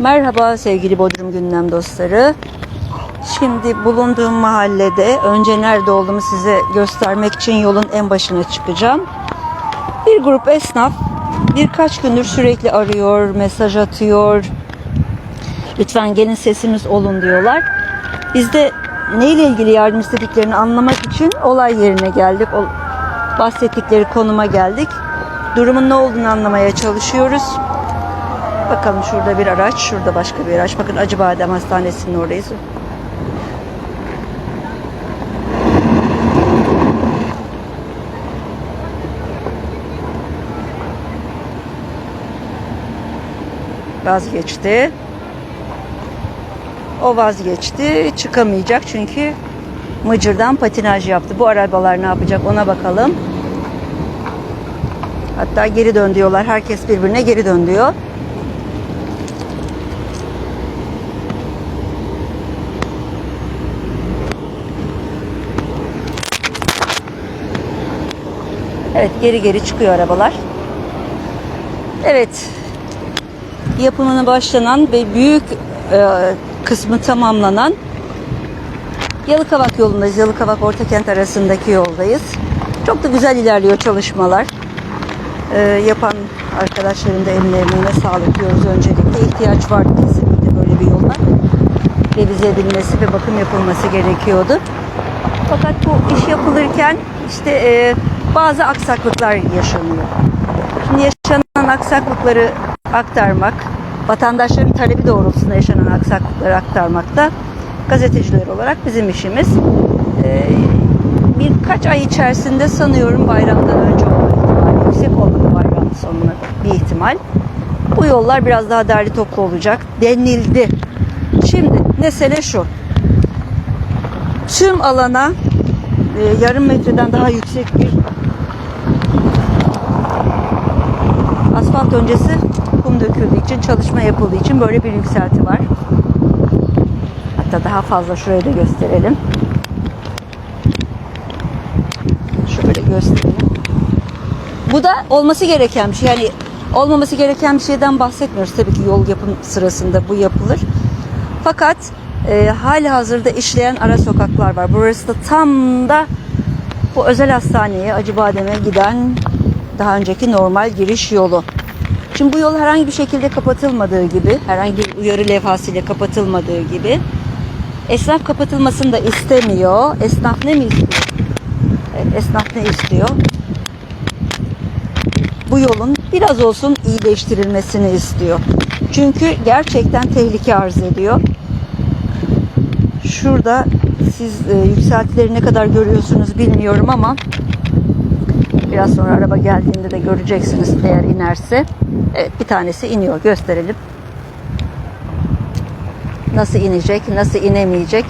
Merhaba sevgili Bodrum Gündem dostları. Şimdi bulunduğum mahallede önce nerede olduğumu size göstermek için yolun en başına çıkacağım. Bir grup esnaf birkaç gündür sürekli arıyor, mesaj atıyor. Lütfen gelin sesimiz olun diyorlar. Biz de neyle ilgili yardım istediklerini anlamak için olay yerine geldik. Bahsettikleri konuma geldik. Durumun ne olduğunu anlamaya çalışıyoruz. Bakalım şurada bir araç, şurada başka bir araç. Bakın Acıbadem Hastanesi'nin oradayız. Vazgeçti. O vazgeçti. Çıkamayacak çünkü Mıcır'dan patinaj yaptı. Bu arabalar ne yapacak ona bakalım. Hatta geri dön diyorlar. Herkes birbirine geri dön diyor. Evet geri geri çıkıyor arabalar. Evet. Yapımına başlanan ve büyük e, kısmı tamamlanan Yalıkavak yolundayız. Yalıkavak Ortakent arasındaki yoldayız. Çok da güzel ilerliyor çalışmalar. E, yapan arkadaşların da eline emeğine sağlık diyoruz öncelikle. ihtiyaç vardı kesinlikle böyle bir yola. Revize edilmesi ve bakım yapılması gerekiyordu. Fakat bu iş yapılırken işte e, bazı aksaklıklar yaşanıyor. Şimdi yaşanan aksaklıkları aktarmak, vatandaşların talebi doğrultusunda yaşanan aksaklıkları aktarmak da gazeteciler olarak bizim işimiz. E, birkaç ay içerisinde sanıyorum bayramdan önce olma ihtimali yüksek olmadı bayram sonuna bir ihtimal. Bu yollar biraz daha derli toplu olacak denildi. Şimdi mesele şu. Tüm alana e, yarım metreden daha yüksek bir asfalt öncesi kum döküldüğü için çalışma yapıldığı için böyle bir yükselti var. Hatta daha fazla şurayı da gösterelim. Şöyle gösterelim. Bu da olması gereken bir şey. Yani olmaması gereken bir şeyden bahsetmiyoruz. Tabii ki yol yapım sırasında bu yapılır. Fakat e, hali hazırda işleyen ara sokaklar var. Burası da tam da bu özel hastaneye Acıbadem'e giden daha önceki normal giriş yolu. Şimdi bu yol herhangi bir şekilde kapatılmadığı gibi, herhangi bir uyarı levhasıyla kapatılmadığı gibi esnaf kapatılmasını da istemiyor. Esnaf ne mi istiyor? Esnaf ne istiyor? Bu yolun biraz olsun iyileştirilmesini istiyor. Çünkü gerçekten tehlike arz ediyor. Şurada siz e, yükseltileri ne kadar görüyorsunuz bilmiyorum ama biraz sonra araba geldiğinde de göreceksiniz eğer inerse. Evet bir tanesi iniyor gösterelim. Nasıl inecek, nasıl inemeyecek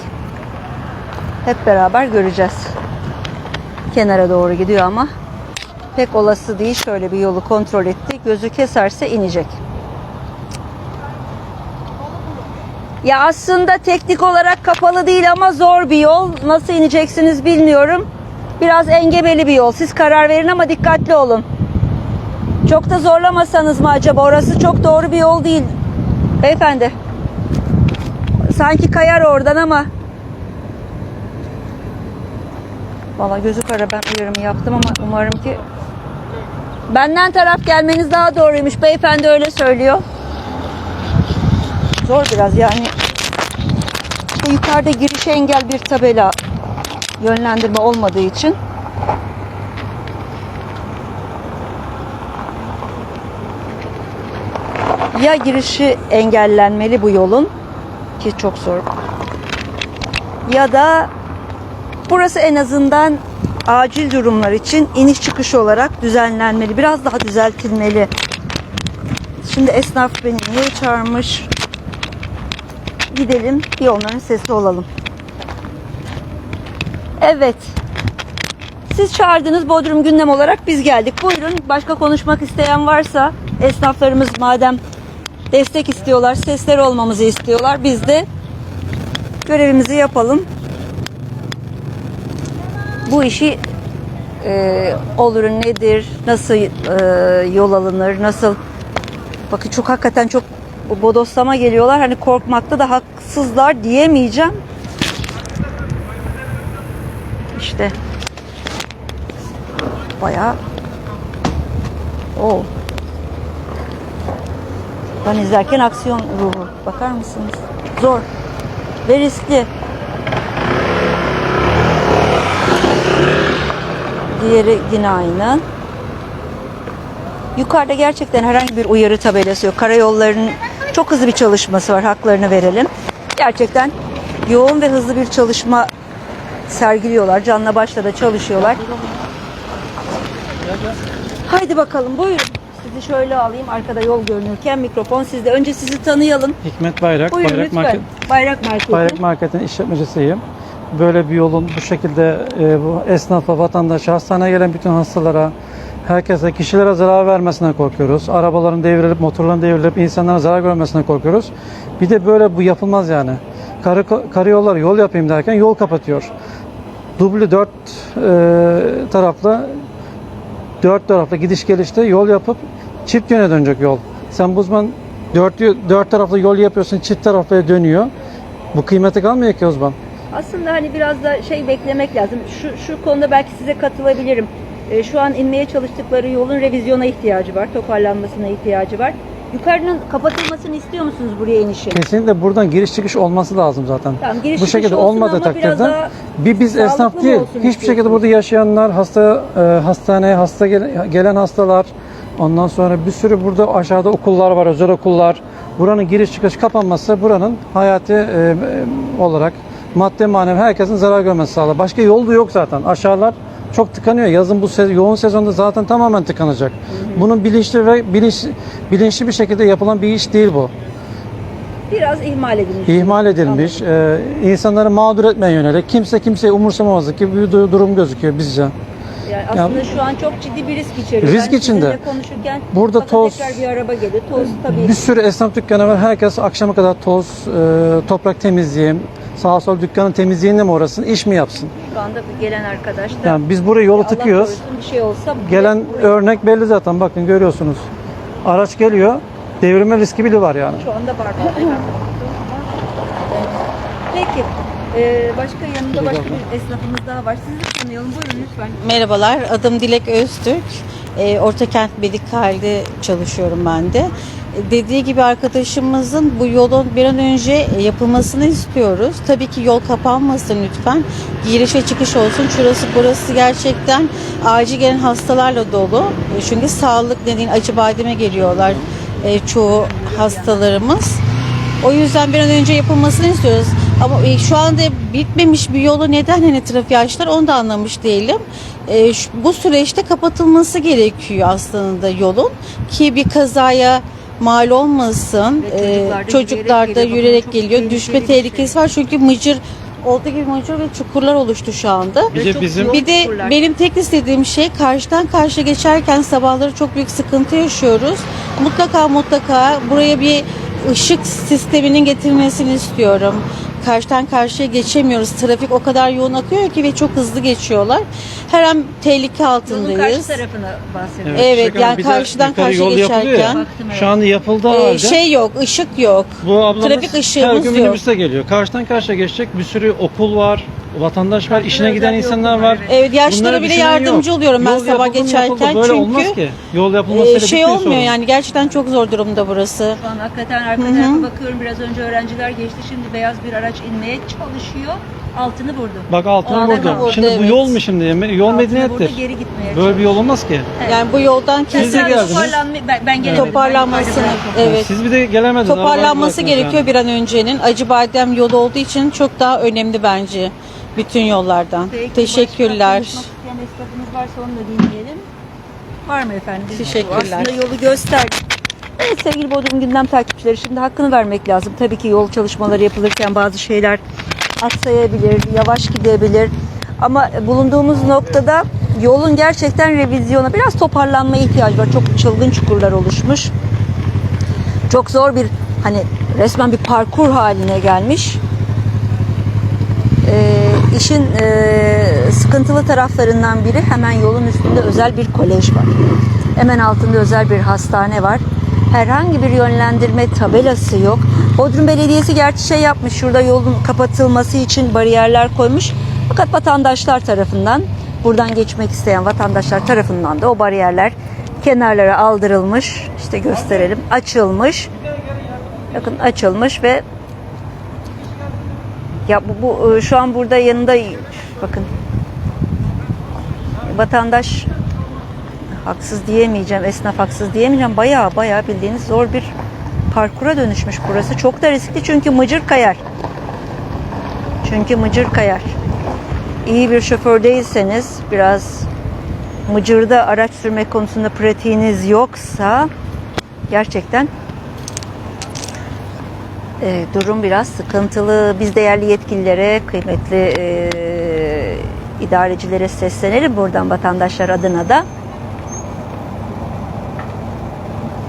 hep beraber göreceğiz. Kenara doğru gidiyor ama pek olası değil. Şöyle bir yolu kontrol etti. Gözü keserse inecek. Ya aslında teknik olarak kapalı değil ama zor bir yol. Nasıl ineceksiniz bilmiyorum. Biraz engebeli bir yol. Siz karar verin ama dikkatli olun. Çok da zorlamasanız mı acaba? Orası çok doğru bir yol değil. Beyefendi. Sanki kayar oradan ama. Valla gözü kara ben uyarımı yaptım ama umarım ki benden taraf gelmeniz daha doğruymuş. Beyefendi öyle söylüyor. Zor biraz yani. Bu yukarıda girişe engel bir tabela yönlendirme olmadığı için ya girişi engellenmeli bu yolun ki çok zor ya da burası en azından acil durumlar için iniş çıkış olarak düzenlenmeli. Biraz daha düzeltilmeli. Şimdi esnaf beni niye çağırmış? Gidelim bir onların sesi olalım. Evet. Siz çağırdınız Bodrum gündem olarak biz geldik. Buyurun başka konuşmak isteyen varsa esnaflarımız madem destek istiyorlar, sesler olmamızı istiyorlar. Biz de görevimizi yapalım. Bu işi e, olur nedir, nasıl e, yol alınır, nasıl bakın çok hakikaten çok bodoslama geliyorlar. Hani korkmakta da haksızlar diyemeyeceğim. İşte bayağı o ben izlerken aksiyon ruhu. Bakar mısınız? Zor ve riskli. Diğeri yine aynı. Yukarıda gerçekten herhangi bir uyarı tabelası yok. Karayollarının çok hızlı bir çalışması var. Haklarını verelim. Gerçekten yoğun ve hızlı bir çalışma sergiliyorlar. Canla başla da çalışıyorlar. Haydi bakalım buyurun. Sizi şöyle alayım. Arkada yol görünürken mikrofon sizde. Önce sizi tanıyalım. Hikmet Bayrak, Buyurun Bayrak lütfen. Market, Bayrak Marketi. Bayrak Market'in işletmecisiyim. Böyle bir yolun bu şekilde e, bu esnafa, vatandaşa, hastaneye gelen bütün hastalara, herkese, kişilere zarar vermesine korkuyoruz. Arabaların devrilip, motorların devrilip insanlara zarar görmesine korkuyoruz. Bir de böyle bu yapılmaz yani. Karı, karayollar yol yapayım derken yol kapatıyor. Dubli dört e, taraflı dört taraflı gidiş gelişte yol yapıp çift yöne dönecek yol. Sen bu zaman dört, dört taraflı yol yapıyorsun çift taraflı dönüyor. Bu kıymeti kalmıyor ki o zaman. Aslında hani biraz da şey beklemek lazım. Şu, şu konuda belki size katılabilirim. Ee, şu an inmeye çalıştıkları yolun revizyona ihtiyacı var. Toparlanmasına ihtiyacı var. Yukarının kapatılmasını istiyor musunuz buraya inişin? Kesinlikle buradan giriş çıkış olması lazım zaten. Tamam, giriş bu çıkış şekilde olsun olmadığı ama biraz takdirde daha bir biz esnaf mı değil. olsun Hiçbir şekilde burada yaşayanlar, hasta e, hastaneye hasta gel- gelen hastalar, ondan sonra bir sürü burada aşağıda okullar var, özel okullar. Buranın giriş çıkış kapanması buranın hayati e, e, olarak madde manevi herkesin zarar görmesi sağlar. Başka yol da yok zaten. Aşağılar çok tıkanıyor. Yazın bu se- yoğun sezonda zaten tamamen tıkanacak. Bunun bilinçli ve bilinç, bilinçli bir şekilde yapılan bir iş değil bu. Biraz ihmal edilmiş. İhmal edilmiş, e, insanları mağdur etmeye yönelik, kimse kimseyi umursamamazlık gibi bir du- durum gözüküyor bizce. Yani aslında şu an çok ciddi bir risk içeriyor. Risk Ben içinde. konuşurken Burada toz- tekrar bir araba geliyor. Toz tabii. Bir sürü esnaf dükkanı var. Herkes akşama kadar toz, e, toprak temizliği, sağa sol dükkanın temizliğinde mi uğrasın, iş mi yapsın? Şu anda bu gelen arkadaş da Yani biz buraya yolu Allah tıkıyoruz. korusun bir şey olsa Gelen buraya- örnek belli zaten. Bakın görüyorsunuz. Araç geliyor. Devirme riski bile var yani. Şu anda var. Peki. Ee, başka yanında başka bir esnafımız daha var. Sizi de tanıyalım. Buyurun lütfen. Merhabalar, adım Dilek Öztürk. E, Ortakent Medikal'de çalışıyorum ben de. E, Dediği gibi arkadaşımızın bu yolun bir an önce yapılmasını istiyoruz. Tabii ki yol kapanmasın lütfen. Giriş ve çıkış olsun. Şurası burası gerçekten acil gelen hastalarla dolu. E, Çünkü sağlık nedeniyle acı bademe geliyorlar e, çoğu hastalarımız. O yüzden bir an önce yapılmasını istiyoruz. Ama e, şu anda bitmemiş bir yolu neden hani trafiğe açtılar onu da anlamış değilim. E, şu- bu süreçte kapatılması gerekiyor aslında yolun ki bir kazaya mal olmasın. Ve çocuklar E, da çocuklar da yürüyerek geliyor. yürüyerek geliyor. Düşme bir şey. tehlikesi var çünkü mıcır olduğu gibi mıcır ve çukurlar oluştu şu anda. Bir de bizim- Bir de benim tek istediğim şey karşıdan karşıya geçerken sabahları çok büyük sıkıntı yaşıyoruz. Mutlaka mutlaka buraya bir ışık sisteminin getirilmesini istiyorum. Karşıdan karşıya geçemiyoruz. Trafik o kadar yoğun akıyor ki ve çok hızlı geçiyorlar. Her an tehlike Yolun karşı altındayız. tarafını bahsediyoruz. Evet, Şaka, yani bir de karşıdan yukarı karşıya yol yapılıyor ya. geçerken. Baktım, evet. Şu anda yapıldığı Ee, halde şey yok, ışık yok. bu ablamız trafik her ışığımız gün yok. minibüste geliyor. Karşıdan karşıya geçecek bir sürü okul var, vatandaş var, işine giden insanlar var. evet. Yaşlara bile düşünen yardımcı yok. oluyorum ben Yol sabah yapıldı mı geçerken yapıldı. Böyle çünkü olmaz ki. Yol Ee, yapılmasıyla şey bitmiyor olmuyor sorun. yani gerçekten çok zor durumda burası. Şu an hakikaten arka tarafa bakıyorum. Biraz önce öğrenciler geçti. Şimdi beyaz bir araç inmeye çalışıyor. Altını vurdu. Bak altına Altına vurdu. vurdu, Şimdi bu evet. yol mu şimdi? Yol Altını medeniyettir. geri gitmeye Böyle bir yol olmaz ki. Evet. Yani bu yoldan Siz de kesin geldiniz. toparlanma- ben, ben gelemedim. toparlanmasını evet. Siz bir de gelemediniz. Toparlanması arabayı gerekiyor bıraktınız bir an öncenin. Acıbadem yolu olduğu için çok daha önemli bence bütün yollardan. Peki, Teşekkürler. Başka konuşmak isteyen esnafımız varsa onu da dinleyelim. Var mı efendim? Teşekkürler. Aslında yolu gösterdik. Evet sevgili Bodrum Gündem takipçileri şimdi hakkını vermek lazım. Tabii ki yol çalışmaları yapılırken bazı şeyler aksayabilir, yavaş gidebilir. Ama bulunduğumuz noktada yolun gerçekten revizyona, biraz toparlanma ihtiyacı var. Çok çılgın çukurlar oluşmuş. Çok zor bir hani resmen bir parkur haline gelmiş. Ee, işin e, sıkıntılı taraflarından biri hemen yolun üstünde özel bir kolej var. Hemen altında özel bir hastane var. Herhangi bir yönlendirme tabelası yok. Bodrum Belediyesi gerçi şey yapmış. Şurada yolun kapatılması için bariyerler koymuş. Fakat vatandaşlar tarafından buradan geçmek isteyen vatandaşlar tarafından da o bariyerler kenarlara aldırılmış. İşte gösterelim. Açılmış. Bakın açılmış ve ya bu, bu e, şu an burada yanında bakın vatandaş haksız diyemeyeceğim, esnaf haksız diyemeyeceğim. Bayağı bayağı bildiğiniz zor bir parkura dönüşmüş burası. Çok da riskli çünkü mıcır kayar. Çünkü mıcır kayar. İyi bir şoför değilseniz biraz mıcırda araç sürmek konusunda pratiğiniz yoksa gerçekten e, durum biraz sıkıntılı. Biz değerli yetkililere, kıymetli e, idarecilere seslenelim buradan vatandaşlar adına da.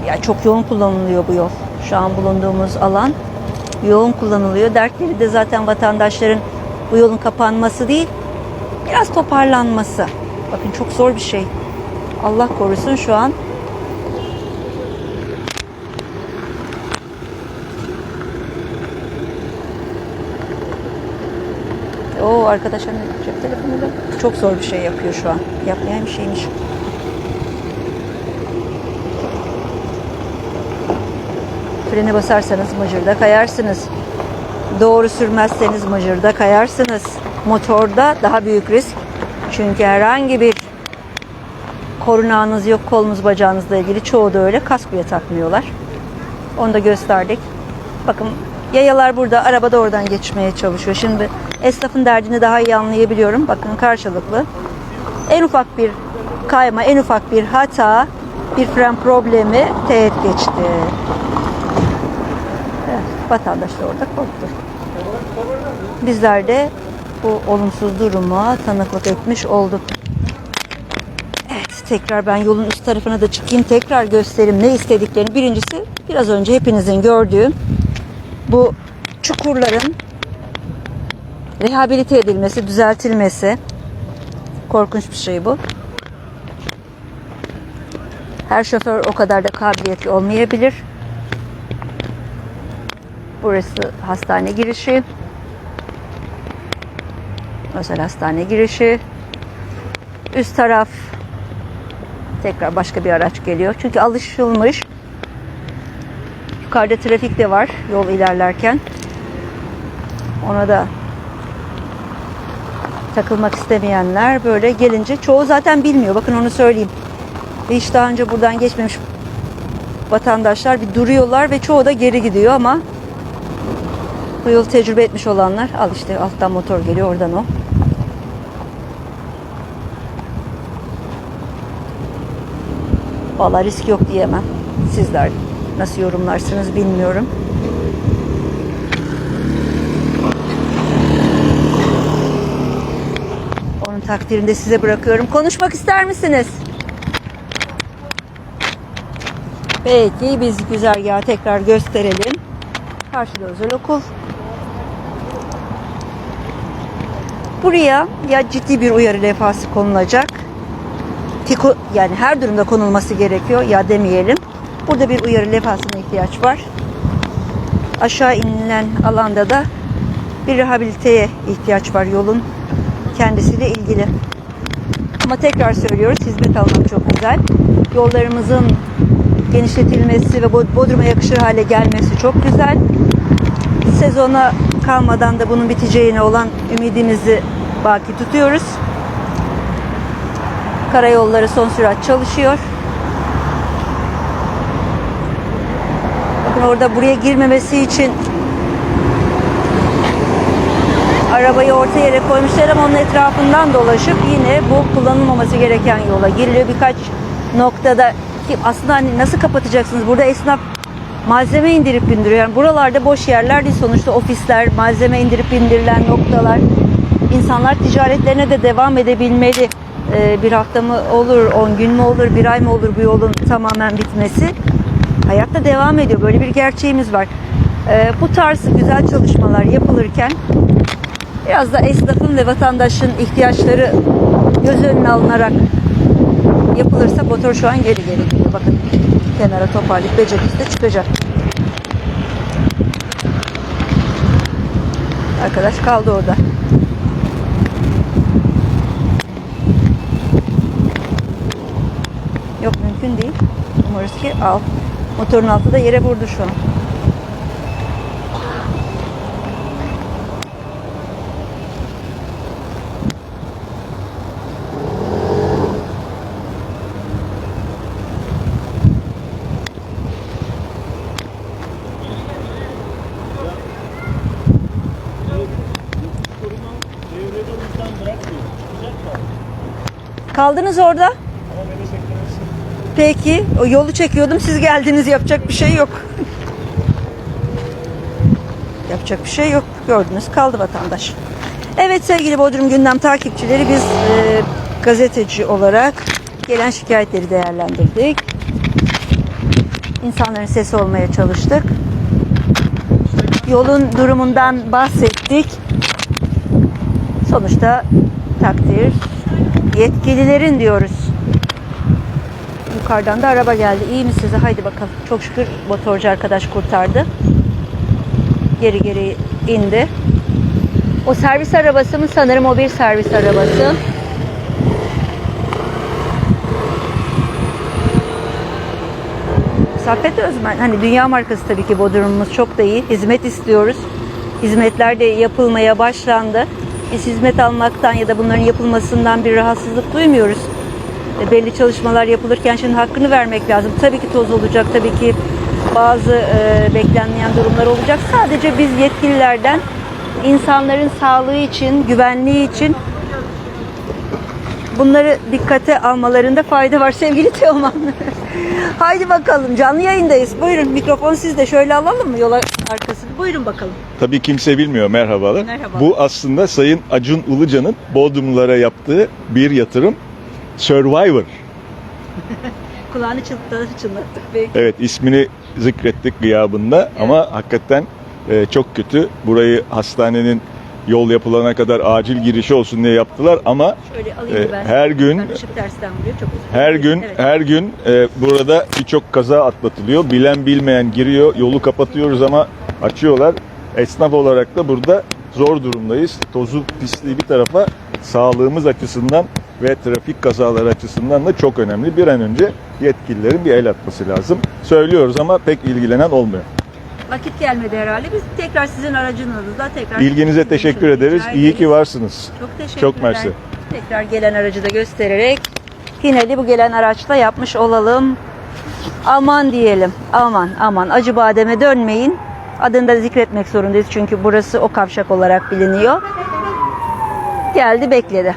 Ya çok yoğun kullanılıyor bu yol. Şu an bulunduğumuz alan yoğun kullanılıyor. Dertleri de zaten vatandaşların bu yolun kapanması değil, biraz toparlanması. Bakın çok zor bir şey. Allah korusun şu an O arkadaş hani cep telefonuyla çok zor bir şey yapıyor şu an. Yapmayan bir şeymiş. Frene basarsanız mıcırda kayarsınız. Doğru sürmezseniz mıcırda kayarsınız. Motorda daha büyük risk. Çünkü herhangi bir korunağınız yok kolunuz bacağınızla ilgili. Çoğu da öyle. Kask bile takmıyorlar. Onu da gösterdik. Bakın yayalar burada, araba da oradan geçmeye çalışıyor. Şimdi esnafın derdini daha iyi anlayabiliyorum. Bakın karşılıklı. En ufak bir kayma, en ufak bir hata, bir fren problemi teğet geçti. Evet, vatandaş da orada korktu. Bizler de bu olumsuz duruma tanıklık etmiş olduk. Evet, tekrar ben yolun üst tarafına da çıkayım. Tekrar göstereyim ne istediklerini. Birincisi biraz önce hepinizin gördüğü bu çukurların rehabilite edilmesi, düzeltilmesi. Korkunç bir şey bu. Her şoför o kadar da kabiliyetli olmayabilir. Burası hastane girişi. Özel hastane girişi. Üst taraf tekrar başka bir araç geliyor. Çünkü alışılmış. Yukarıda trafik de var yol ilerlerken. Ona da takılmak istemeyenler böyle gelince çoğu zaten bilmiyor. Bakın onu söyleyeyim. Hiç daha önce buradan geçmemiş vatandaşlar bir duruyorlar ve çoğu da geri gidiyor ama bu yıl tecrübe etmiş olanlar al işte alttan motor geliyor oradan o. Valla risk yok diyemem. Sizler nasıl yorumlarsınız bilmiyorum. Onun takdirini de size bırakıyorum. Konuşmak ister misiniz? Peki biz güzergahı tekrar gösterelim. Karşıda özel okul. Buraya ya ciddi bir uyarı levhası konulacak. Ki ko- yani her durumda konulması gerekiyor ya demeyelim. Burada bir uyarı levhasına ihtiyaç var. Aşağı inilen alanda da bir rehabiliteye ihtiyaç var yolun kendisiyle ilgili. Ama tekrar söylüyoruz hizmet almak çok güzel. Yollarımızın genişletilmesi ve Bod- Bodrum'a yakışır hale gelmesi çok güzel. Sezona kalmadan da bunun biteceğine olan ümidimizi baki tutuyoruz. Karayolları son sürat çalışıyor. Bakın orada buraya girmemesi için arabayı orta yere koymuşlar ama onun etrafından dolaşıp yine bu kullanılmaması gereken yola giriliyor. Birkaç noktada ki aslında hani nasıl kapatacaksınız? Burada esnaf malzeme indirip bindiriyor. Yani buralarda boş yerler değil sonuçta ofisler, malzeme indirip bindirilen noktalar. İnsanlar ticaretlerine de devam edebilmeli. Ee, bir hafta mı olur, 10 gün mü olur, bir ay mı olur bu yolun tamamen bitmesi? Hayatta devam ediyor. Böyle bir gerçeğimiz var. Ee, bu tarz güzel çalışmalar yapılırken biraz da esnafın ve vatandaşın ihtiyaçları göz önüne alınarak yapılırsa motor şu an geri geri gidiyor. Bakın kenara toparlayıp becerirse çıkacak. Arkadaş kaldı orada. Yok mümkün değil. Umarız ki al. Motorun altı da yere vurdu şu an. Kaldınız orada. Peki. O yolu çekiyordum. Siz geldiniz. Yapacak bir şey yok. Yapacak bir şey yok. Gördünüz. Kaldı vatandaş. Evet sevgili Bodrum Gündem takipçileri biz e, gazeteci olarak gelen şikayetleri değerlendirdik. İnsanların sesi olmaya çalıştık. Yolun durumundan bahsettik. Sonuçta takdir yetkililerin diyoruz. Yukarıdan da araba geldi. İyi mi size? Haydi bakalım. Çok şükür motorcu arkadaş kurtardı. Geri geri indi. O servis arabası mı? Sanırım o bir servis arabası. Saffet Özmen, hani dünya markası tabii ki Bodrum'umuz çok da iyi. Hizmet istiyoruz. Hizmetler de yapılmaya başlandı. Biz hizmet almaktan ya da bunların yapılmasından bir rahatsızlık duymuyoruz. E, belli çalışmalar yapılırken şimdi hakkını vermek lazım. Tabii ki toz olacak, tabii ki bazı e, beklenmeyen durumlar olacak. Sadece biz yetkililerden insanların sağlığı için, güvenliği için bunları dikkate almalarında fayda var sevgili Teoman. Haydi bakalım canlı yayındayız. Buyurun mikrofon sizde şöyle alalım mı yola arkasını? Buyurun bakalım. Tabii kimse bilmiyor merhabalar. Merhaba. Bu aslında Sayın Acun Ilıcan'ın Bodrumlulara yaptığı bir yatırım. Survivor. Kulağını çınlattı, çınlattık. Peki. Evet ismini zikrettik gıyabında ama hakikaten e, çok kötü. Burayı hastanenin yol yapılana kadar acil girişi olsun diye yaptılar ama e, ben. her gün özür her gün Evet. her gün e, burada birçok kaza atlatılıyor. Bilen bilmeyen giriyor. Yolu kapatıyoruz ama açıyorlar. Esnaf olarak da burada zor durumdayız. Tozu pisliği bir tarafa sağlığımız açısından ve trafik kazaları açısından da çok önemli. Bir an önce yetkililerin bir el atması lazım. Söylüyoruz ama pek ilgilenen olmuyor. Vakit gelmedi herhalde. Biz tekrar sizin aracınızla tekrar İlginize sizin teşekkür ederiz. rica İyi ki ederiz. varsınız. Çok teşekkürler. Çok mersi. Tekrar gelen aracı da göstererek finali bu gelen araçla yapmış olalım. Aman diyelim. Aman aman. Acı bademe dönmeyin. Adını da zikretmek zorundayız çünkü burası o kavşak olarak biliniyor. Geldi bekledi.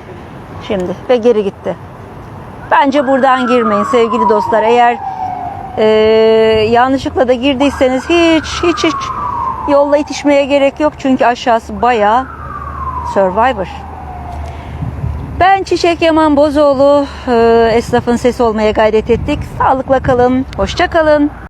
Şimdi ve geri gitti. Bence buradan girmeyin sevgili dostlar. Eğer eee, yanlışlıkla da girdiyseniz hiç hiç hiç yolla itişmeye gerek yok. Çünkü aşağısı bayağı Survivor. Ben Çiçek Yaman Bozoğlu, eee, esnafın sesi olmaya gayret ettik. Sağlıkla kalın, hoşça kalın.